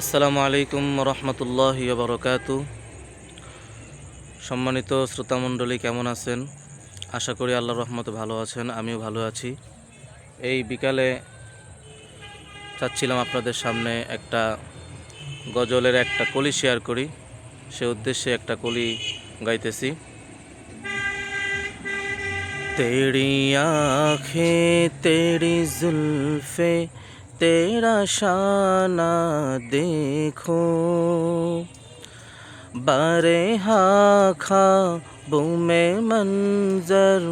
আসসালামু আলাইকুম রহমতুল্লাহ বারকাতু। সম্মানিত শ্রোতামণ্ডলী কেমন আছেন? আশা করি আল্লাহ রহমত ভালো আছেন, আমিও ভালো আছি। এই বিকালে চাচ্ছিলাম আপনাদের সামনে একটা গজলের একটা কলি শেয়ার করি। সে উদ্দেশ্যে একটা কলি গাইতেছি। তেড়ি আখে তেড়ি জুলফে তেরা শানা দেখো বারে হাখা বুমে মঞ্জর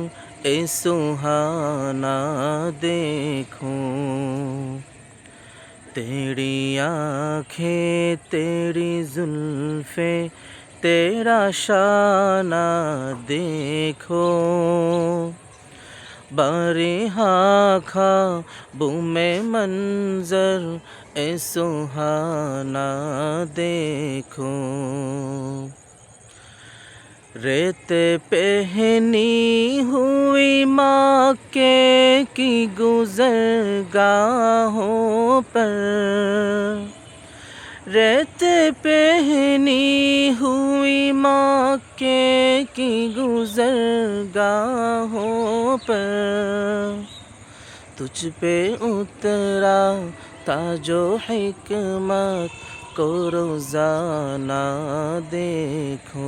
এ সুহানা দেখো তেরি আখে তেরি জুলফে তেরা শানা দেখো बारे खा में मंजर ए सुहाना देखो। रेत पहनी हुई माँ के की गुजर गाहों पर रेत पहनी हुई माँ के की गुजर गाहों पर। तुझ पे उतरा ताजो हिकमत को रोज़ाना देखो।